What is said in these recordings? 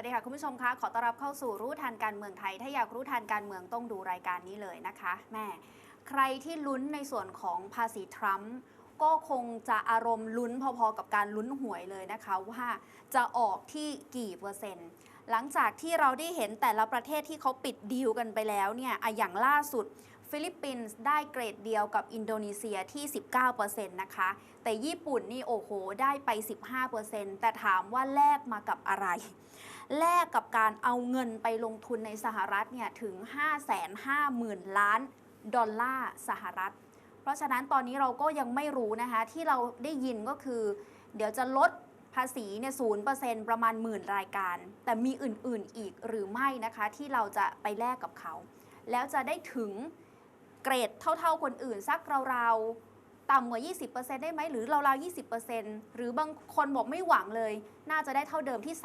วัสดีค่ะ คุณผู้ชมคะขอต้อนรับเข้าสู่รู้ทันการเมืองไทย ถ้าอยากรู้ทันการเมืองต้องดูรายการนี้เลยนะคะแม่ใครที่ลุ้นในส่วนของภาษีทรัมป์ก็คงจะอารมณ์ลุ้นพอๆกับการลุ้นหวยเลยนะคะ ว่าจะออกที่กี่เปอร์เซ็นต์ หลังจากที่เราได้เห็นแต่ละประเทศที่เขาปิดดีลกันไปแล้วเนี่ยอย่างล่าสุดฟิลิปปินส์ได้เกรดเดียวกับอินโดนีเซียที่ 19%นะคะ แต่ญี่ปุ่นนี่โอ้โห ได้ไป 15%แต่ถามว่าแลกมากับอะไร แลกกับการเอาเงินไปลงทุนในสหรัฐเนี่ยถึง 550,000 ล้านดอลลาร์สหรัฐ เพราะฉะนั้นตอนนี้เราก็ยังไม่รู้นะคะที่เราได้ยินก็คือ เดี๋ยวจะลดภาษีเนี่ยศูนย์เปอร์เซ็นต์ประมาณหมื่นรายการ แต่มีอื่นๆอีกหรือไม่นะคะ ที่เราจะไปแลกกับเขา แล้วจะได้ถึงเกรดเท่าๆคนอื่นสักราวๆ ต่ำกว่า 20%ได้ไหมหรือราวๆ 20%หรือบางคนบอกไม่หวังเลย น่าจะได้เท่าเดิมที่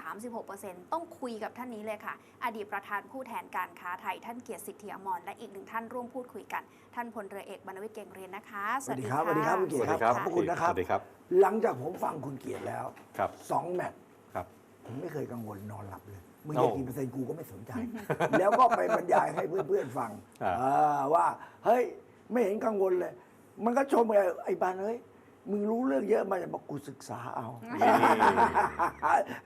36%ต้องคุยกับท่านนี้เลยค่ะ อดีตประธานผู้แทนการค้าไทยท่านเกียรติสิทธิอมรและอีกหนึ่งท่านร่วมพูดคุยกัน ท่านพลเรือเอกบรรณวิทย์เก่งเรียนนะคะ สวัสดีครับสวัสดีครับคุณเกียรติสวัสดีครับขอบพระคุณนะครับสวัสดีครับ หลังจากผมฟังคุณเกียรติแล้วครับสองแมตช์ครับผมไม่เคยกังวลนอนหลับเลยมึงโอ้จะกี่เปอร์เซ็นต์กูก็ไม่สนใจ แล้วก็ไปบรรยายให้เพื่อนๆฟังอ่าอ่าว่าเฮ้ยไม่เห็นกังวลเลย มันก็ชมไงไอ้บานเฮ้ยมึงรู้เรื่องเยอะมาจะบอกกูศึกษาเอา นี่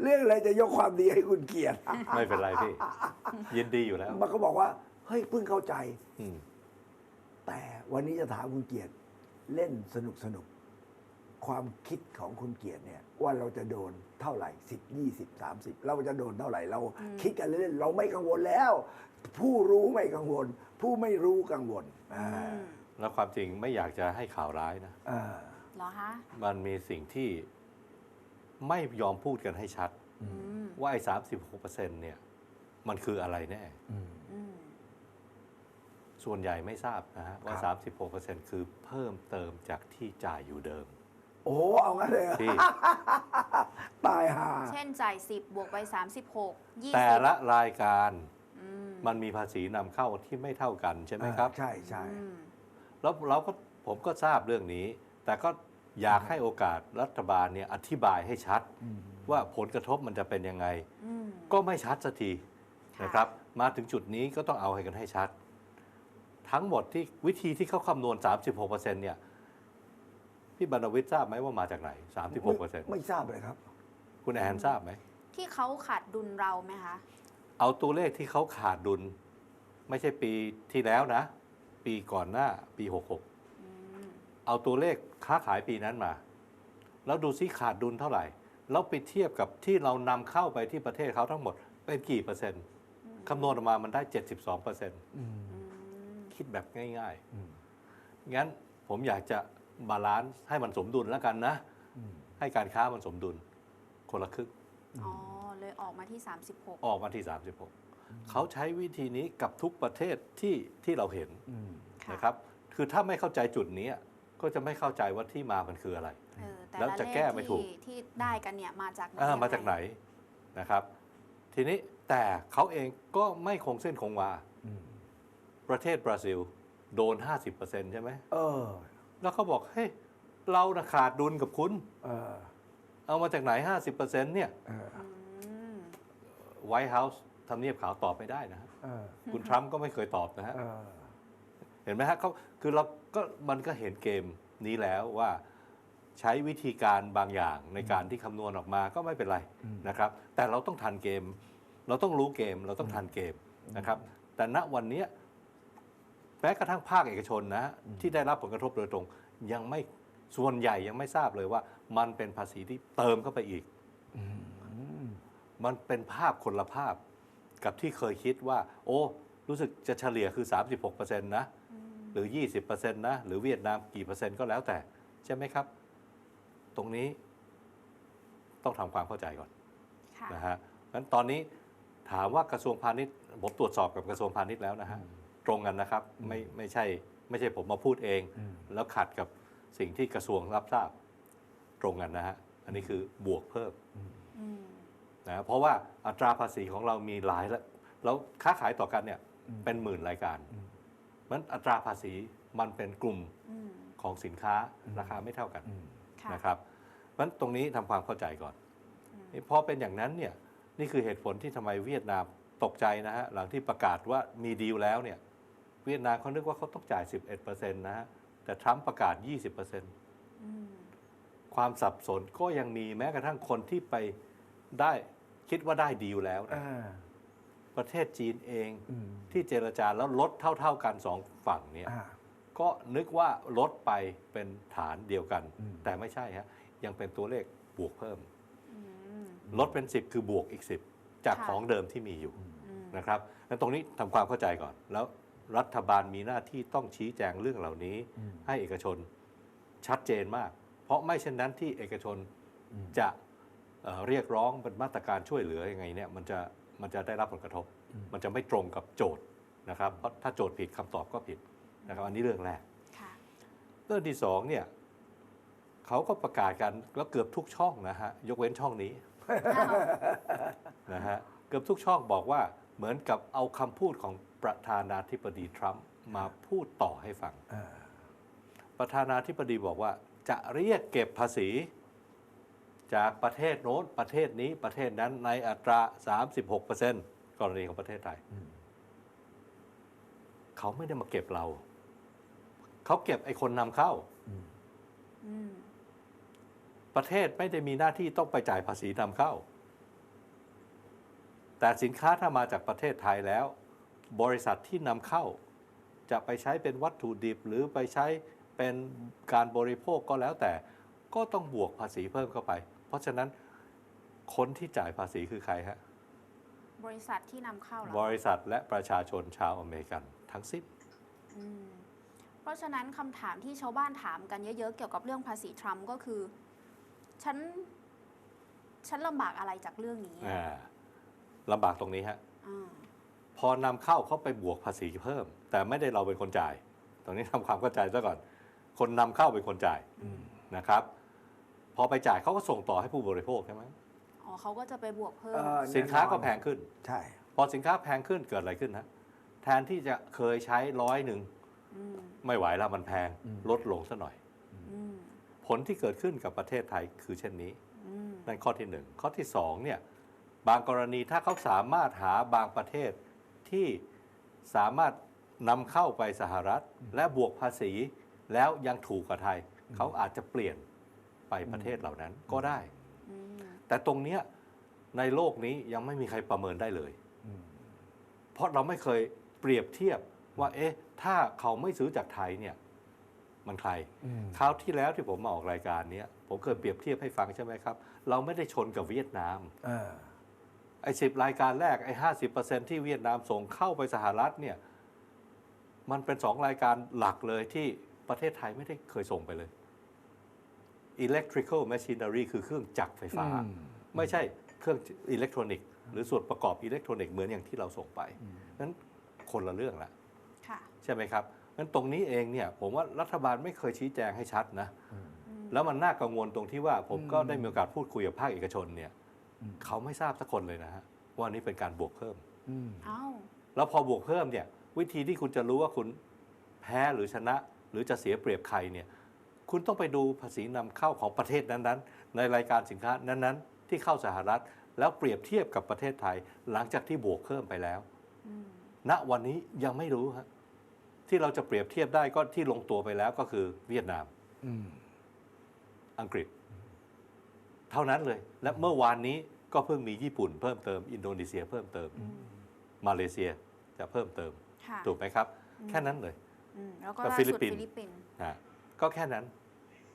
เรื่องอะไรจะยกความดีให้คุณเกียรติไม่เป็นไรพี่ ยินดีอยู่แล้ว มันก็บอกว่าเฮ้ยเพิ่งเข้าใจ อืมแต่วันนี้จะถามคุณเกียรติเล่นสนุกสนุกความคิดของคุณเกียรติเนี่ย ว่าเราจะโดนเท่าไหร่สิบยี่สิบสามสิบเราจะโดนเท่าไหร่ เราคิดกันเล่นๆเราไม่กังวลแล้ว ผู้รู้ไม่กังวล ผู้ไม่รู้กังวลอ่า อืม แล้วความจริงไม่อยากจะให้ข่าวร้ายนะ อ่าเหรอคะมันมีสิ่งที่ไม่ยอมพูดกันให้ชัด อืมว่าไอ้สามสิบหกเปอร์เซ็นต์เนี่ย มันคืออะไรแน่ อืม อืมส่วนใหญ่ไม่ทราบนะฮะว่า ครัสามบสิบหกเปอร์เซ็นต์คือเพิ่มเติมจากที่จ่ายอยู่เดิม โอ้เอางั้นเลยเหรอที่ ตายห่าเช่นจ่าย10 บวกไป 36 20แต่ละรายการอืมมันมีภาษีนำเข้าที่ไม่เท่ากันใช่ไหมครับ ใช่ใช่ อืม แล้วเราก็ผมก็ทราบเรื่องนี้ แต่ก็อยากให้โอกาสรัฐบาลเนี่ยอธิบายให้ชัดอืมว่าผลกระทบมันจะเป็นยังไงอืมก็ไม่ชัดสักทีค่ะนะครับ มาถึงจุดนี้ก็ต้องเอาให้กันให้ชัด ทั้งหมดที่วิธีที่เขาคำนวณ 36%เนี่ยพี่บรรณวิทย์ทราบไหมว่ามาจากไหน 36%ไม่ทราบเลยครับ คุณแอนทราบไหม ที่เขาขาดดุลเราไหมคะ เอาตัวเลขที่เขาขาดดุล ไม่ใช่ปีที่แล้วนะ ปีก่อนหน้าปี 66อืมเอาตัวเลขค้าขายปีนั้นมา แล้วดูซิขาดดุลเท่าไหร่ แล้วไปเทียบกับที่เรานำเข้าไปที่ประเทศเขาทั้งหมด เป็นกี่เปอร์เซ็นต์คำนวณออกมามันได้ 72เปอร์เซ็นต์อืมอืมคิดแบบง่ายอืมๆงั้นผมอยากจะบาลานซ์ให้มันสมดุลแล้วกันนะอืมให้การค้ามันสมดุล คนละครึ่งอ๋อ เลยออกมาที่ 36 ออกมาที่ 36 เขาใช้วิธีนี้กับทุกประเทศที่ที่เราเห็นอืมค่ะนะครับ คือถ้าไม่เข้าใจจุดนี้ก็จะไม่เข้าใจว่าที่มามันคืออะไรเออแต่แล้วละจะเลแก้ขไม่ถูกที่ที่ได้กันเนี่ยมาจากไหนอ่ายังงมาจากไหนนะครับ ทีนี้แต่เขาเองก็ไม่คงเส้นคงวาอืมประเทศบราซิล โดน 50%ใช่ไหมเออ แล้วเขาบอกเฮ้ยเรานะขาดดุลกับคุณเออเอามาจากไหน 50%เนี่ยเอออืมไวท์เฮาส์ ทำเนียบขาวตอบไม่ได้นะฮะเออคุณทรัมป์ก็ไม่เคยตอบนะฮะเออเห็นไหมฮะเขาคือเราก็มันก็เห็นเกมนี้แล้วว่าใช้วิธีการบางอย่างในการที่คำนวณออกมาก็ไม่เป็นไรอืมนะครับ แต่เราต้องทันเกม เราต้องรู้เกม เราต้องทันเกมนะครับ แต่ณวันเนี้ยแม้กระทั่งภาคเอกชนนะฮะที่ได้รับผลกระทบโดยตรง ยังไม่ส่วนใหญ่ยังไม่ทราบเลยว่า มันเป็นภาษีที่เติมเข้าไปอีกอืมมันเป็นภาพคนละภาพ กับที่เคยคิดว่า โอ้ รู้สึกจะเฉลี่ยคือ 36%นะ หรือ 20%นะ หรือเวียดนามกี่เปอร์เซ็นต์ก็แล้วแต่ ใช่ไหมครับ ตรงนี้ต้องทำความเข้าใจก่อนค่ะนะฮะงั้นตอนนี้ถามว่ากระทรวงพาณิชย์ผมตรวจสอบกับกระทรวงพาณิชย์แล้วนะฮะตรงกันนะครับไม่ไม่ใช่ไม่ใช่ผมมาพูดเองอืมแล้วขัดกับสิ่งที่กระทรวงรับทราบตรงกันนะฮะ อันนี้คือบวกเพิ่มอืม นะเพราะว่าอัตราภาษีของเรามีหลายแล้วแล้วค้าขายต่อกันเนี่ยเป็นหมื่นรายการมันอัตราภาษีมันเป็นกลุ่มอืมของสินค้าราคาไม่เท่ากันอืมค่ะนะครับเพราะฉะนั้นตรงนี้ทำความเข้าใจก่อนอืมนี่พอเป็นอย่างนั้นเนี่ยนี่คือเหตุผลที่ทำไมเวียดนามตกใจนะฮะหลังที่ประกาศว่ามีดีลแล้วเนี่ยเวียดนามเขานึกว่าเขาต้องจ่าย 11%นะฮะแต่ทรัมป์ประกาศ 20%อืมความสับสนก็ยังมีแม้กระทั่งคนที่ไปได้ คิดว่าได้ดีลแล้วนะอ่าประเทศจีนเองอืมที่เจรจาแล้วลดเท่า ๆกันสองฝั่งเนี่ยอ่าก็นึกว่าลดไปเป็นฐานเดียวกันอืมแต่ไม่ใช่ฮะยังเป็นตัวเลขบวกเพิ่มอืมลดเป็น 10 คือบวกอีก 10 จากค่ะของเดิมที่มีอยู่อืมนะครับนั้นตรงนี้ทำความเข้าใจก่อน แล้วรัฐบาลมีหน้าที่ต้องชี้แจงเรื่องเหล่านี้อืมให้เอกชนชัดเจนมาก เพราะไม่เช่นนั้นที่เอกชนอืมจะ เอ่อเรียกร้องเป็นมาตรการช่วยเหลือยังไงเนี่ยมันจะมันจะได้รับผลกระทบอืมมันจะไม่ตรงกับโจทย์นะครับเพราะถ้าโจทย์ผิดคำตอบก็ผิดนะครับอันนี้เรื่องแรกค่ะเรื่องที่สองเนี่ยเขาก็ประกาศกันแล้วเกือบทุกช่องนะฮะยกเว้นช่องนี้นะฮะเกือบทุกช่องบอกว่าเหมือนกับเอาคำพูดของประธานาธิบดีทรัมป์มาพูดต่อให้ฟังอ่าประธานาธิบดีบอกว่าจะเรียกเก็บภาษี จากประเทศโน้นประเทศนี้ประเทศนั้นในอัตรา 36%กรณีของประเทศไทย เขาไม่ได้มาเก็บเรา เขาเก็บไอ้คนนำเข้า ประเทศไม่ได้มีหน้าที่ต้องไปจ่ายภาษีนำเข้า แต่สินค้าถ้ามาจากประเทศไทยแล้ว บริษัทที่นำเข้า จะไปใช้เป็นวัตถุดิบหรือไปใช้เป็นการบริโภคก็แล้วแต่ก็ต้องบวกภาษีเพิ่มเข้าไป ราะฉะนั้นคนที่จ่ายภาษีคือใครฮะบริษัทที่นำเข้าเหรอบริษัทและประชาชนชาวอเมริกันทั้งสิ้น อืมเพราะฉะนั้นคำถามที่ชาวบ้านถามกันเยอะๆ เกี่ยวกับเรื่องภาษีทรัมป์ก็คือ ฉัน ฉันลำบากอะไรจากเรื่องนี้อ่าลำบากตรงนี้ฮะ อ่าพอนำเข้าเขาไปบวกภาษีเพิ่ม แต่ไม่ได้เราเป็นคนจ่าย ตรงนี้ทำความเข้าใจซะก่อน คนนำเข้าเป็นคนจ่ายอืมนะครับ พอไปจ่ายเขาก็ส่งต่อให้ผู้บริโภคใช่ไหมอ๋อเขาก็จะไปบวกเพิ่ม เอ่อสินค้าก็น่นอนแพงขึ้น ใช่ พอสินค้าแพงขึ้นเกิดอะไรขึ้นฮะแทนที่จะเคยใช้ร้อยหนึ่งอืมไม่ไหวแล้วมันแพงลดลงซะหน่อย อืมผลที่เกิดขึ้นกับประเทศไทยคือเช่นนี้ อืมนั่นข้อที่หนึ่งข้อที่สองเนี่ยบางกรณีถ้าเขาสามารถหาบางประเทศที่สามารถนำเข้าไปสหรัฐ และบวกภาษีแล้วยังถูกกว่าไทย เขาอาจจะเปลี่ยน ไปประเทศเหล่านั้นก็ได้อืมแต่ตรงเนี้ยในโลกนี้ยังไม่มีใครประเมินได้เลยอืมเพราะเราไม่เคยเปรียบเทียบว่าเอ๊ะถ้าเขาไม่ซื้อจากไทยเนี่ยมันใครอืมคราวที่แล้วที่ผมมาออกรายการเนี้ยผมเคยเปรียบเทียบให้ฟังใช่ไหมครับ เราไม่ได้ชนกับเวียดนามอ่าไอ้สิบรายการแรกไอ้ห้าสิบเปอร์เซ็นที่เวียดนามส่งเข้าไปสหรัฐเนี่ยมันเป็นสองรายการหลักเลยที่ประเทศไทยไม่ได้เคยส่งไปเลย electrical machinery คือเครื่องจักรไฟฟ้าอืมไม่ใช่เครื่องอิเล็กทรอนิกส์หรือส่วนประกอบอิเล็กทรอนิกส์เหมือนอย่างที่เราส่งไปนั้นคนละเรื่องละค่ะใช่ไหมครับนั้นตรงนี้เองเนี่ยผมว่ารัฐบาลไม่เคยชี้แจงให้ชัดนะอืมแล้วมันน่ากังวลตรงที่ว่าผมก็อืมได้มีโอกาสพูดคุยกับภาคเอกชนเนี่ยอืมเขาไม่ทราบสักคนเลยนะฮะว่านี่เป็นการบวกเพิ่มอืมเอ้าแล้วพอบวกเพิ่มเนี่ยวิธีที่คุณจะรู้ว่าคุณแพ้หรือชนะ หรือจะเสียเปรียบใครเนี่ย คุณต้องไปดูภาษีนำเข้าของประเทศนั้นๆ ในรายการสินค้านั้นๆ ที่เข้าสหรัฐ แล้วเปรียบเทียบกับประเทศไทย หลังจากที่บวกเพิ่มไปแล้วอืมณวันนี้ยังไม่รู้ฮะที่เราจะเปรียบเทียบได้ก็ที่ลงตัวไปแล้วก็คือเวียดนามอืมอังกฤษ เท่านั้นเลย และเมื่อวานนี้ก็เพิ่งมีญี่ปุ่นเพิ่มเติมอินโดนีเซียเพิ่มเติม มาเลเซียจะเพิ่มเติมค่ะถูกไหมครับอืมแค่นั้นเลยอืมแล้วก็กับล่าฟิสุลิดปปินส์ฟิลิปปินส์นะ ก็แค่นั้น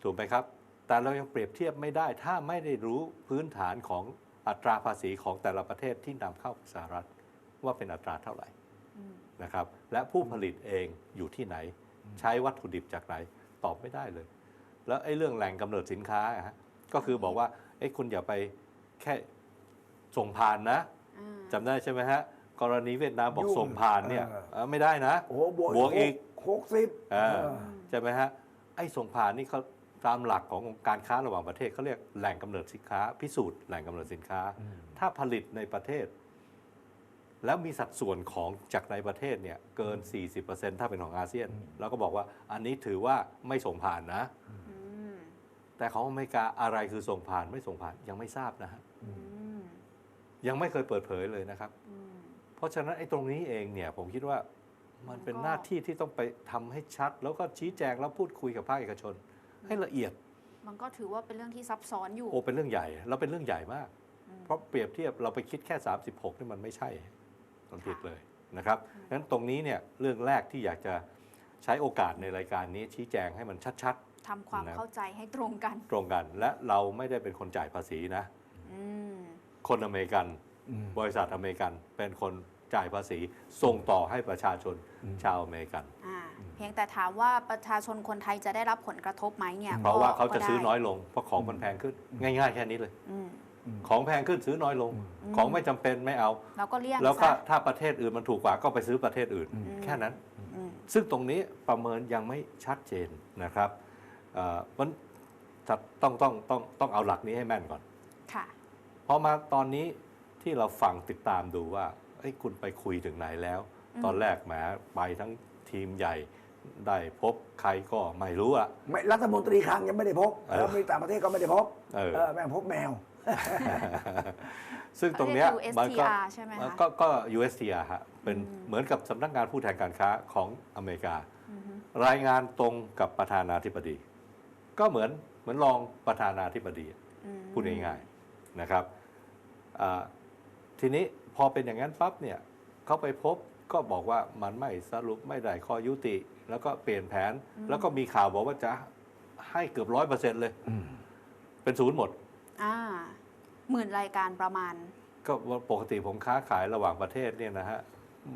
ถูกไหมครับ แต่เรายังเปรียบเทียบไม่ได้ ถ้าไม่ได้รู้พื้นฐานของอัตราภาษีของแต่ละประเทศที่นำเข้าสหรัฐว่าเป็นอัตราเท่าไหร่อืมนะครับ และผู้ผลิตเองอยู่ที่ไหน ใช้วัตถุดิบจากไหนตอบไม่ได้เลย แล้วไอ้เรื่องแหล่งกำเนิดสินค้าอะฮะก็คือบอกว่าไอ้ยคุณอย่าไปแค่ส่งผ่านนะอ่าจำได้ใช่ไหมฮะกรณีเวียดนามบอกยุ่งส่งผ่านเนี่ยเออเออไม่ได้นะโอ้โหบวกบวกอีกหกสิบอ่าเออใช่ไหมฮะ ไอ้ส่งผ่านนี่เขาตามหลักของการค้าระหว่างประเทศเขาเรียกแหล่งกำเนิดสินค้า พิสูจน์แหล่งกำเนิดสินค้าอืมถ้าผลิตในประเทศ แล้วมีสัดส่วนของจากในประเทศเนี่ยเกิน 40%ถ้าเป็นของอาเซียนเราก็บอกว่าอันนี้ถือว่าไม่ส่งผ่านนะอืมแต่ของอเมริกาอะไรคือส่งผ่านไม่ส่งผ่านยังไม่ทราบนะฮะอืมยังไม่เคยเปิดเผยเลยนะครับอืมเพราะฉะนั้นไอ้ตรงนี้เองเนี่ยผมคิดว่า มันเป็นก็หน้าที่ที่ต้องไปทำให้ชัด แล้วก็ชี้แจงแล้วพูดคุยกับภาคเอกชน ให้ละเอียด มันก็ถือว่าเป็นเรื่องที่ซับซ้อนอยู่ โอ้เป็นเรื่องใหญ่แล้วเป็นเรื่องใหญ่มากอืมเพราะเปรียบเทียบเราไปคิดแค่ 36นี่มันไม่ใช่มันผิดค่ะเลยนะครับงั้นตรงนี้เนี่ยเรื่องแรกที่อยากจะใช้โอกาสในรายการนี้ชี้แจงให้มันชัดทำความนะเข้าใจให้ตรงกันๆตรงกัน และเราไม่ได้เป็นคนจ่ายภาษีนะอืมคนอเมริกันอืมบริษัทอเมริกันเป็นคน จ่ายภาษีส่งต่อให้ประชาชนอืมชาวอเมริกัน อ่าเพียงแต่ถามว่าประชาชนคนไทยจะได้รับผลกระทบไหมเนี่ยเพราะว่าเขาจะก็ได้ซื้อน้อยลงเพราะของมันแพงขึ้น ง่ายๆแค่นี้เลย อืม ของแพงขึ้นซื้อน้อยลง อืม ของไม่จำเป็นไม่เอา เราก็เลี่ยงแล้วก็ซะถ้าประเทศอื่นมันถูกกว่าก็ไปซื้อประเทศอื่น อืมแค่นั้น อืม ซึ่งตรงนี้ประเมินยังไม่ชัดเจนนะครับเอ่อมันจะต้องต้องต้องต้องเอาหลักนี้ให้แม่นก่อน ค่ะ พอมาตอนนี้ที่เราฟังติดตามดูว่า เอ้ยคุณไปคุยถึงไหนแล้วอืมตอนแรกแหมไปทั้งทีมใหญ่ได้พบใครก็ไม่รู้อะ ไม่รัฐมนตรีคลังยังไม่ได้พบเออแล้วมีต่างประเทศก็ไม่ได้พบเออเออแม่งพบแมว ซึ่งตรงเนี้ยเรียกมันก็ USTR ใช่ไหมคะก็ก็ USTR ฮะเป็นอืมเหมือนกับสำนักงานผู้แทนการค้าของอเมริกา อือฮึ รายงานตรงกับประธานาธิบดี ก็เหมือนเหมือนรองประธานาธิบดี อืมพูดง่ายๆนะครับอ่าทีนี้ พอเป็นอย่างนั้นปั๊บเนี่ยเขาไปพบก็บอกว่ามันไม่สรุปไม่ได้ข้อยุติ แล้วก็เปลี่ยนแผน แล้วก็มีข่าวบอกว่าจะให้เกือบร้อยเปอร์เซ็นต์เลย เป็นศูนย์หมด อ่าหมื่นรายการประมาณ ก็ปกติผมค้าขายระหว่างประเทศเนี่ยนะฮะ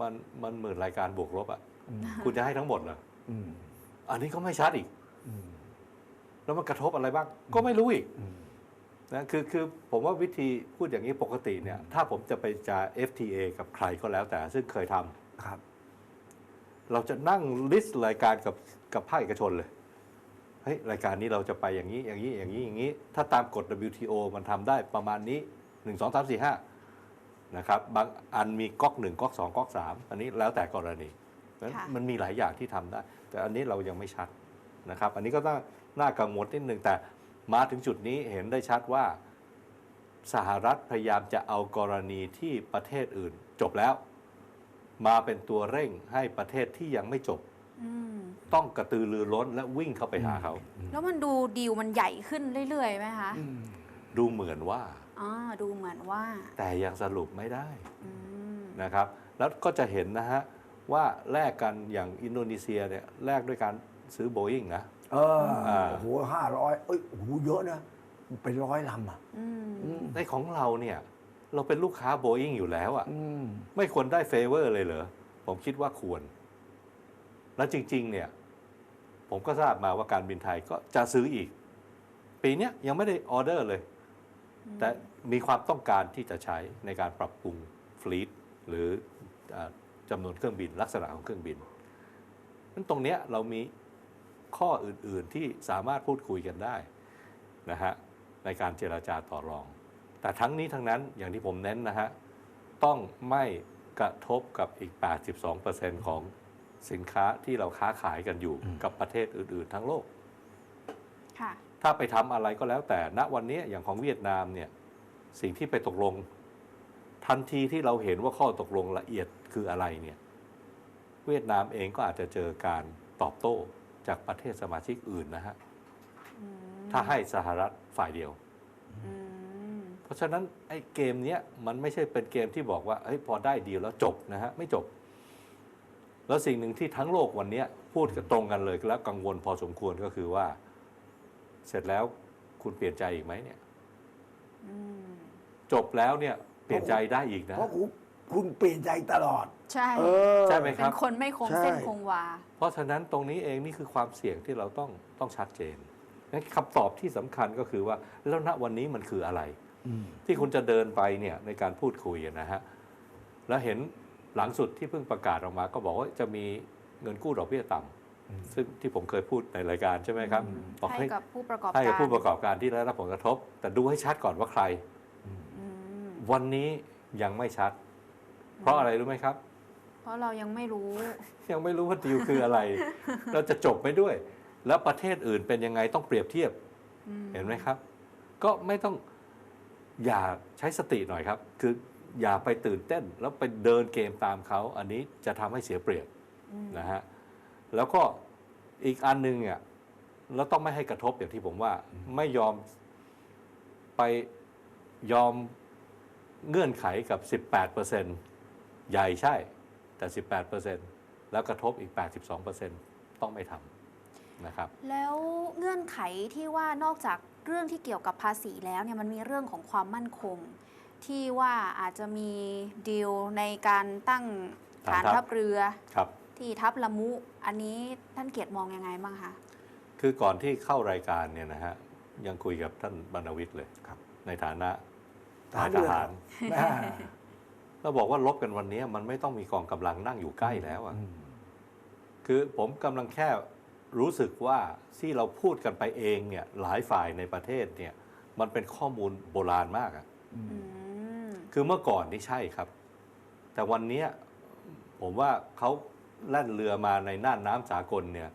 มันมันหมื่นรายการบวกลบอะอืมคุณจะให้ทั้งหมดเหรออืมอันนี้ก็ไม่ชัดอีกอืมแล้วมันกระทบอะไรบ้าง ก็ไม่รู้อีกอืม นะคือคือผมว่าวิธีพูดอย่างนี้ปกติเนี่ย ถ้าผมจะไปจะ FTA กับใครก็แล้วแต่ซึ่งเคยทำครับเราจะนั่งลิสต์รายการกับกับภาคเอกชนเลยเฮ้ยรายการนี้เราจะไปอย่างนี้อย่างนี้อย่างนี้อย่างนี้ ถ้าตามกฎ WTO มันทำได้ประมาณนี้ 1 2 3 4 5นะครับบางอันมีก๊อก1ก๊อก2ก๊อก3อันนี้แล้วแต่กรณีเพราะฉะนั้นค่ะ มันมีหลายอย่างที่ทำได้ แต่อันนี้เรายังไม่ชัดนะครับ อันนี้ก็ต้องน่ากังวลนิดนึงแต่ มาถึงจุดนี้เห็นได้ชัดว่าสหรัฐพยายามจะเอากรณีที่ประเทศอื่นจบแล้ว มาเป็นตัวเร่งให้ประเทศที่ยังไม่จบอืมต้องกระตือรือร้นและวิ่งเข้าไปหาเขา แล้วมันดูดีลมันใหญ่ขึ้นเรื่อยๆไหมคะอืมดูเหมือนว่าอ่าดูเหมือนว่า แต่ยังสรุปไม่ได้อืมนะครับ แล้วก็จะเห็นนะฮะว่าแลกกันอย่างอินโดนีเซียเนี่ยแลกด้วยการซื้อโบอิงนะ เอออ่าโอ้โหห้าร้อยเอ้ยโอ้โหเยอะนะเป็นร้อยลำอะอืมอืมในของเราเนี่ย เราเป็นลูกค้าโบอิงอยู่แล้วอะ่ะอืมไม่ควรได้เฟเวอร์เลยเหรอ ผมคิดว่าควร แล้วจริง ๆ เนี่ย ผมก็ทราบมาว่าการบินไทยก็จะซื้ออีก ปีเนี้ยยังไม่ได้ออเดอร์เลย แต่มีความต้องการที่จะใช้ในการปรับปรุงฟลีตหรืออาจำนวนเครื่องบิน ลักษณะของเครื่องบินนั้นตรงเนี้ยเรามี ข้ออื่น ๆ ที่สามารถพูดคุยกันได้นะฮะในการเจราจาต่อรอง แต่ทั้งนี้ทั้งนั้นอย่างที่ผมเน้นนะฮะต้องไม่กระทบกับอีก 82%ของสินค้าที่เราค้าขายกันอยู่อืมกับประเทศอื่น ๆ ทั้งโลกค่ะถ้าไปทำอะไรก็แล้วแต่ณวันนี้อย่างของเวียดนามเนี่ยสิ่งที่ไปตกลง ทันทีที่เราเห็นว่าข้อตกลงละเอียดคืออะไรเนี่ย เวียดนามเองก็อาจจะเจอการตอบโต้ จากประเทศสมาชิกอื่นนะฮะอืมถ้าให้สหรัฐฝ่ายเดียวอืมเพราะฉะนั้นไอ้เกมเนี้ยมันไม่ใช่เป็นเกมที่บอกว่าเฮ้ยพอได้ดีลแล้วจบนะฮะไม่จบ แล้วสิ่งหนึ่งที่ทั้งโลกวันเนี้ยพูดกันตรงกันเลยแล้วกังวลพอสมควรก็คือว่า เสร็จแล้วคุณเปลี่ยนใจอีกไหมเนี่ยอืมจบแล้วเนี่ยเปลี่ยนใจได้อีกนะเพราะ คุณคุณเปลี่ยนใจตลอด ใช่เออ ใช่ไหมคเป็รับนคนไม่คงใช่เส้นคงวา เพราะฉะนั้นตรงนี้เองนี่คือความเสี่ยงที่เราต้องต้องชัดเจนงั้นคำตอบที่สำคัญก็คือว่าแล้วณวันนี้มันคืออะไร อืม ที่คุณจะเดินไปเนี่ยในการพูดคุยอะนะฮะ แล้วเห็นหลังสุดที่เพิ่งประกาศออกมา ก็บอกว่าจะมีเงินกู้ดอกเบี้ยต่ำอืมซึ่งที่ผมเคยพูดในรายการใช่ไหมครับอืมบอกให้ให้กับผู้ประกอบให้กากับรผู้ประกอบการที่ได้รับผลกระทบ แต่ดูให้ชัดก่อนว่าใคร อืมวันนี้ยังไม่ชัด เพราะอะไรรู้ไหมครับ เพราะเรายังไม่รู้ ยังไม่รู้ว่าดีลคืออะไร เราจะจบไปด้วย แล้วประเทศอื่นเป็นยังไงต้องเปรียบเทียบอืมเห็นไหมครับ ก็ไม่ต้องอย่าใช้สติหน่อยครับ คืออย่าไปตื่นเต้น แล้วไปเดินเกมตามเขา อันนี้จะทำให้เสียเปรียบอืมนะฮะแล้วก็อีกอันหนึงเนี่ยเราต้องไม่ให้กระทบอย่างที่ผมว่า ไม่ยอมไปยอมเงื่อนไขกับ 18% ใหญ่ใช่แต่ 18%แล้วกระทบอีก 82%ต้องไม่ทำนะครับ แล้วเงื่อนไขที่ว่านอกจากเรื่องที่เกี่ยวกับภาษีแล้วเนี่ยมันมีเรื่องของความมั่นคง ที่ว่าอาจจะมีดีลในการตั้งฐานฐานทัพทัพเรือครับที่ทัพละมุ อันนี้ท่านเกียรติมองยังไงบ้างคะคือก่อนที่เข้ารายการเนี่ยนะฮะยังคุยกับท่านบรรณวิทย์เลยครับในฐานะทหารท เรือหารอ่าเราบอกว่าลบกันวันนี้มันไม่ต้องมีกองกำลังนั่งอยู่ใกล้แล้วอะอืมคือผมกำลังแค่รู้สึกว่าที่เราพูดกันไปเองเนี่ย หลายฝ่ายในประเทศเนี่ย มันเป็นข้อมูลโบราณมากอะอืมอืมคือเมื่อก่อนนี่ใช่ครับ แต่วันเนี้ยผมว่าเขาแล่นเรือมาในน่านน้ำสากลเนี่ย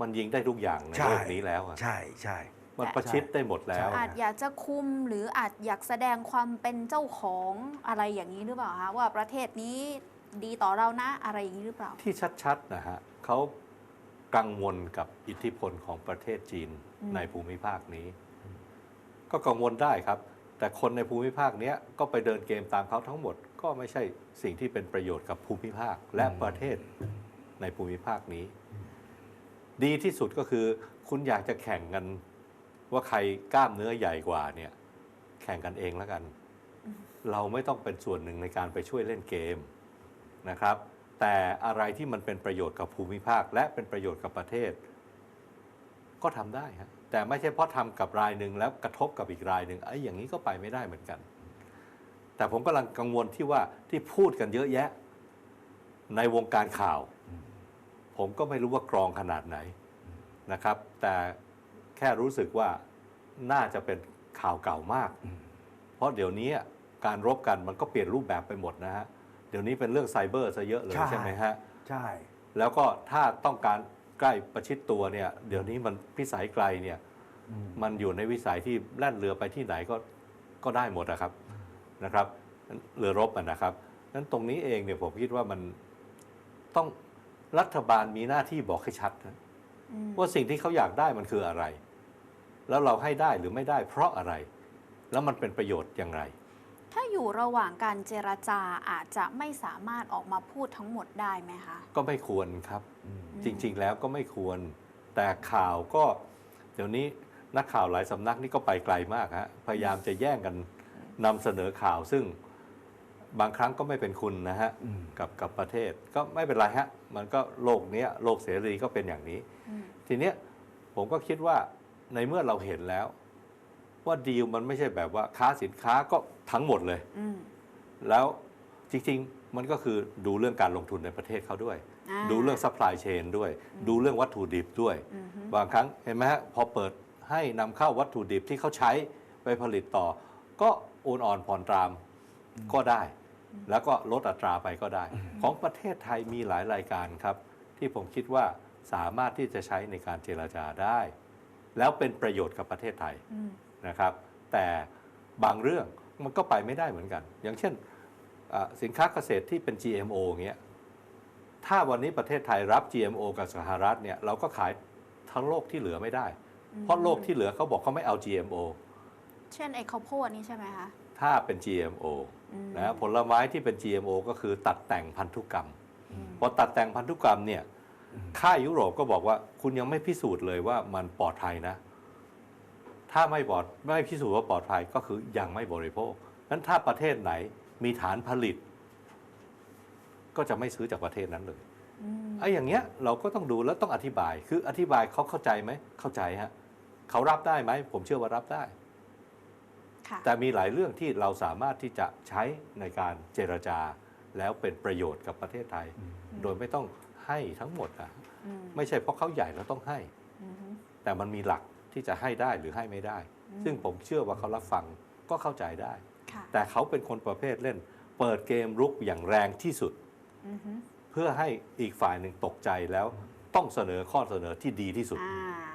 มันยิงได้ทุกอย่างในใช่โลกนี้แล้วอะใช่ใช่ มันประชิดได้หมดแล้วใช่อาจอยากจะคุมหรืออาจอยากแสดงความเป็นเจ้าของอะไรอย่างนี้หรือเปล่าคะว่าประเทศนี้ดีต่อเรานะอะไรอย่างนี้หรือเปล่า ที่ชัดๆนะฮะเขากังวลกับอิทธิพลของประเทศจีนอืมในภูมิภาคนี้ ก็กังวลได้ครับ แต่คนในภูมิภาคเนี้ยก็ไปเดินเกมตามเขาทั้งหมด ก็ไม่ใช่สิ่งที่เป็นประโยชน์กับภูมิภาคและประเทศในภูมิภาคนี้ ดีที่สุดก็คือคุณอยากจะแข่งกัน ว่าใครกล้ามเนื้อใหญ่กว่าเนี่ย แข่งกันเองแล้วกัน เราไม่ต้องเป็นส่วนหนึ่งในการไปช่วยเล่นเกมนะครับ แต่อะไรที่มันเป็นประโยชน์กับภูมิภาค และเป็นประโยชน์กับประเทศ ก็ทำได้ฮะแต่ไม่ใช่เพราะทำกับรายหนึ่งแล้วกระทบกับอีกรายหนึ่งไอ้อย่างนี้ก็ไปไม่ได้เหมือนกัน แต่ผมกำลังกังวลที่ว่าที่พูดกันเยอะแยะ ในวงการข่าว ผมก็ไม่รู้ว่ากรองขนาดไหนนะครับ แต่ แค่รู้สึกว่าน่าจะเป็นข่าวเก่ามากอืมเพราะเดี๋ยวนี้การรบกันมันก็เปลี่ยนรูปแบบไปหมดนะฮะ เดี๋ยวนี้เป็นเรื่องไซเบอร์ซะเยอะเลยใช่ใช่ไหมฮะ ใช่ แล้วก็ถ้าต้องการใกล้ประชิดตัวเนี่ย เดี๋ยวนี้มันพิสัยไกลเนี่ยอืมมันอยู่ในวิสัยที่แล่นเรือไปที่ไหนก็ก็ได้หมดนะครับนะครับเรือรบอะนะครับนั้นตรงนี้เองเนี่ยผมคิดว่ามันต้องรัฐบาลมีหน้าที่บอกให้ชัดนะอืม ว่าสิ่งที่เขาอยากได้มันคืออะไร แล้วเราให้ได้หรือไม่ได้ เพราะอะไร แล้วมันเป็นประโยชน์อย่างไร ถ้าอยู่ระหว่างการเจรจาอาจจะไม่สามารถออกมาพูดทั้งหมดได้ไหมคะ ก็ไม่ควรครับอืมจริง ๆ แล้วก็ไม่ควร แต่ข่าวก็ เดี๋ยวนี้นักข่าวหลายสำนักนี่ก็ไปไกลมากฮะพยายามจะแย่งกันนำเสนอข่าวซึ่ง บางครั้งก็ไม่เป็นคุณนะฮะอืมกับกับประเทศก็ไม่เป็นไรฮะมันก็โลกเนี้ยโลกเสรีก็เป็นอย่างนี้อืมทีเนี้ยผมก็คิดว่าในเมื่อเราเห็นแล้ว ว่าดีลมันไม่ใช่แบบว่าค้าสินค้าก็ทั้งหมดเลยอืมแล้วจริงๆ มันก็คือดูเรื่องการลงทุนในประเทศเขาด้วยอ่าดูเรื่องซัพพลายเชนด้วย ดูเรื่องวัตถุดิบด้วยอือฮึบางครั้งเห็นไหมฮะพอเปิดให้นำเข้าวัตถุดิบที่เขาใช้ไปผลิตต่อ ก็โอนอ่อนผ่อนตรามก็ได้ แล้วก็ลดอัตราไปก็ได้ ของประเทศไทยมีหลายรายการครับ ที่ผมคิดว่าสามารถที่จะใช้ในการเจรจาได้ แล้วเป็นประโยชน์กับประเทศไทยอืมนะครับ แต่บางเรื่องมันก็ไปไม่ได้เหมือนกัน อย่างเช่นอะสินค้าเกษตรที่เป็น GMO อย่างเงี้ยถ้าวันนี้ประเทศไทยรับ GMO กับสหรัฐเนี่ยเราก็ขายทั้งโลกที่เหลือไม่ได้ เพราะโลกที่เหลือเขาบอกเขาไม่เอา GMO เช่นไอ้ข้าวโพดนี่ใช่ไหมคะ ถ้าเป็น GMO อืม นะผลไม้ที่เป็น GMO ก็คือตัดแต่งพันธุกรรมอืมพอตัดแต่งพันธุกรรมเนี่ยค่ายยุโรปก็บอกว่าคุณยังไม่พิสูจน์เลยว่ามันปลอดภัยนะ ถ้าไม่ปลอดไม่พิสูจน์ว่าปลอดภัยก็คือยังไม่บริโภคนั้นถ้าประเทศไหนมีฐานผลิต ก็จะไม่ซื้อจากประเทศนั้นเลยอืมไอ้อย่างเงี้ยเราก็ต้องดูแล้วต้องอธิบาย คืออธิบายเขาเข้าใจไหมเข้าใจฮะเขารับได้ไหมผมเชื่อว่ารับได้ค่ะ แต่มีหลายเรื่องที่เราสามารถที่จะใช้ในการเจรจา แล้วเป็นประโยชน์กับประเทศไทย โดยไม่ต้องให้ทั้งหมดอะอืมไม่ใช่เพราะเขาใหญ่แล้วต้องให้อืมแต่มันมีหลักที่จะให้ได้หรือให้ไม่ได้อืมซึ่งผมเชื่อว่าเขารับฟังก็เข้าใจได้ค่ะแต่เขาเป็นคนประเภทเล่น เปิดเกมรุกอย่างแรงที่สุดอือฮึเพื่อให้อีกฝ่ายหนึ่งตกใจแล้วต้องเสนอข้อเสนอที่ดีที่สุดอ่า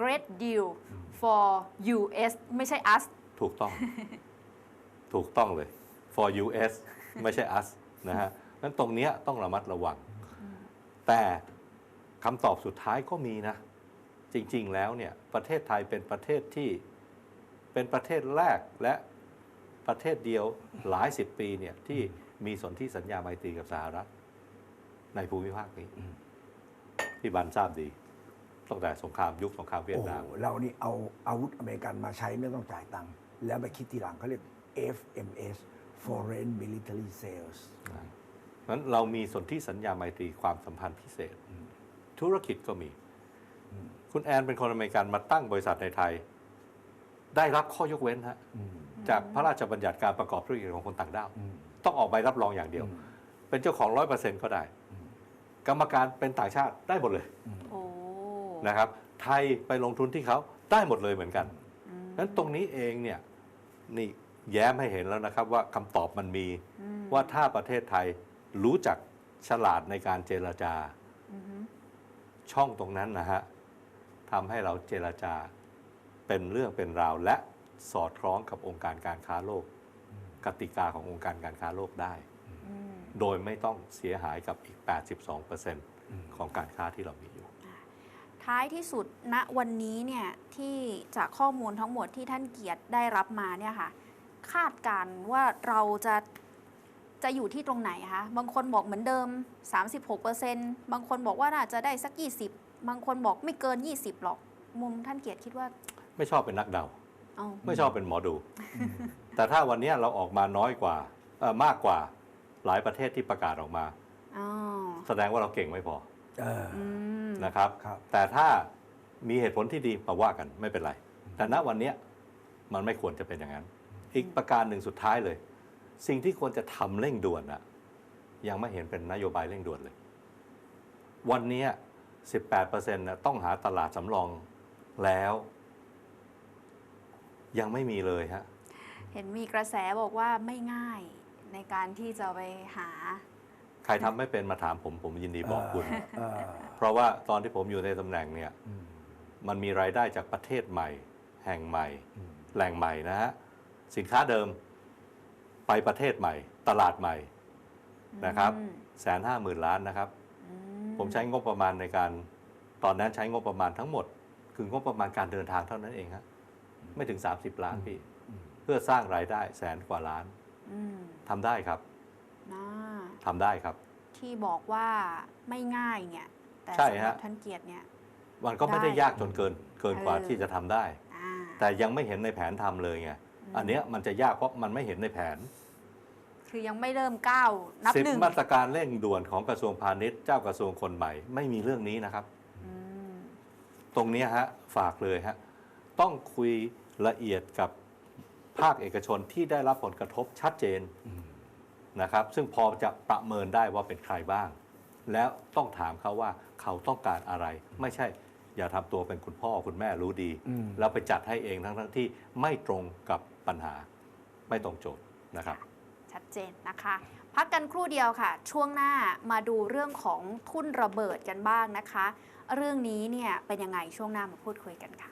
great deal for US ไม่ใช่ us ถูกต้อง ถูกต้องเลย for US ไม่ใช่ us นะฮะนั้นตรงนี้ต้องระมัดระวัง แต่คำตอบสุดท้ายก็มีนะ จริง ๆ แล้วเนี่ย ประเทศไทยเป็นประเทศที่เป็นประเทศแรกและประเทศเดียวหลายสิบปีเนี่ยที่มีสนธิสัญญาไมตรีกับสหรัฐ ในภูมิภาคนี้ที่บันทราบดีตั้งแต่สงครามยุคสงครามเวียดนามเรานี่เอาอาวุธอเมริกันมาใช้ไม่ต้องจ่ายตังค์ แล้วไปคิดทีหลังเขาเรียก FMS Foreign Military Sales นั้นเรามีสนธิสัญญาไมตรีความสัมพันธ์พิเศษ ธุรกิจก็มี คุณแอนเป็นคนอเมริกันมาตั้งบริษัทในไทย ได้รับข้อยกเว้นฮะอืมจากพระราชบัญญัติการประกอบธุรกิจของคนต่างด้าวอืมต้องออกใบรับรองอย่างเดียวอืมเป็นเจ้าของร้อยเปอร์เซ็นต์ก็ได้อืมกรรมการเป็นต่างชาติได้หมดเลยโอ้นะครับ ไทยไปลงทุนที่เขาได้หมดเลยเหมือนกันอืมนั้นตรงนี้เองเนี่ย นี่แย้มให้เห็นแล้วนะครับว่าคำตอบมันมีอืมว่าถ้าประเทศไทยรู้จักฉลาดในการเจรจาอือฮึช่องตรงนั้นนะฮะทำให้เราเจรจาเป็นเรื่องเป็นราวและสอดคล้องกับองค์การการค้าโลก กติกาขององค์การการค้าโลกได้อืมโดยไม่ต้องเสียหายกับอีก 82%ของการค้าที่เรามีอยู่ ท้ายที่สุดณวันนี้เนี่ยที่จากข้อมูลทั้งหมดที่ท่านเกียรติได้รับมาเนี่ยค่ะ คาดการณ์ว่าเราจะจะอยู่ที่ตรงไหนคะบางคนบอกเหมือนเดิม 36%บางคนบอกว่าน่าจะได้สัก 20 บางคนบอกไม่เกิน 20 หรอก มุมท่านเกียรติคิดว่า ไม่ชอบเป็นนักเดาเอาไม่ชอบเป็นหมอดู แต่ถ้าวันนี้เราออกมาน้อยกว่าเอ่อมากกว่าหลายประเทศที่ประกาศออกมาอ๋อแสดงว่าเราเก่งไม่พอเอออืม นะครับครับ แต่ถ้ามีเหตุผลที่ดีมาว่ากันไม่เป็นไร แต่ณวันเนี้ยมันไม่ควรจะเป็นอย่างนั้น อีกประการหนึ่งสุดท้ายเลย สิ่งที่ควรจะทำเร่งด่วนอะยังไม่เห็นเป็นนโยบายเร่งด่วนเลย วันเนี้ย18%นะต้องหาตลาดสำรองแล้ว ยังไม่มีเลยฮะ เห็นมีกระแสบอกว่าไม่ง่ายในการที่จะไปหา ใครทำไม่เป็นมาถามผมผมยินดีบอกคุณเออเพราะว่าตอนที่ผมอยู่ในตำแหน่งเนี่ยอืมมันมีรายได้จากประเทศใหม่ แห่งใหม่อืมแหล่งใหม่นะฮะสินค้าเดิมไปประเทศใหม่ ตลาดใหม่นะครับอืมแสนห้าหมื่นล้านนะครับอืผมใช้งบประมาณในการ ตอนนั้นใช้งบประมาณทั้งหมด คืองบประมาณการเดินทางเท่านั้นเองฮะไม่ถึง 30 ล้านพี่อืมเพื่อสร้างรายได้แสนกว่าล้านอืมทำได้ครับน่า ทำได้ครับ ที่บอกว่าไม่ง่ายเนี่ย แต่ใช่สำหฮะรับท่านเกียรติเนี่ย มันก็ไม่ได้ได้ยากจนเกินเกินกว่าเออที่จะทำได้อ่าแต่ยังไม่เห็นในแผนทำเลยไงอืมอันเนี้ยมันจะยากเพราะมันไม่เห็นในแผน คือยังไม่เริ่มก้าวนับสิบหนึ่งมาตรการเร่งด่วนของกระทรวงพาณิชย์เจ้ากระทรวงคนใหม่ ไม่มีเรื่องนี้นะครับอืมตรงเนี้ยฮะฝากเลยฮะต้องคุยละเอียดกับภาคเอกชนที่ได้รับผลกระทบชัดเจนอืม นะครับ ซึ่งพอจะประเมินได้ว่าเป็นใครบ้าง แล้วต้องถามเขาว่าเขาต้องการอะไร ไม่ใช่อย่าทำตัวเป็นคุณพ่อคุณแม่รู้ดีอืมแล้วไปจัดให้เองทั้งทั้งๆที่ไม่ตรงกับปัญหาไม่ตรงโจทย์นะครับ ชัดเจนนะคะ พักกันครู่เดียวค่ะ ช่วงหน้ามาดูเรื่องของทุ่นระเบิดกันบ้างนะคะ เรื่องนี้เนี่ยเป็นยังไงช่วงหน้ามาพูดคุยกันค่ะ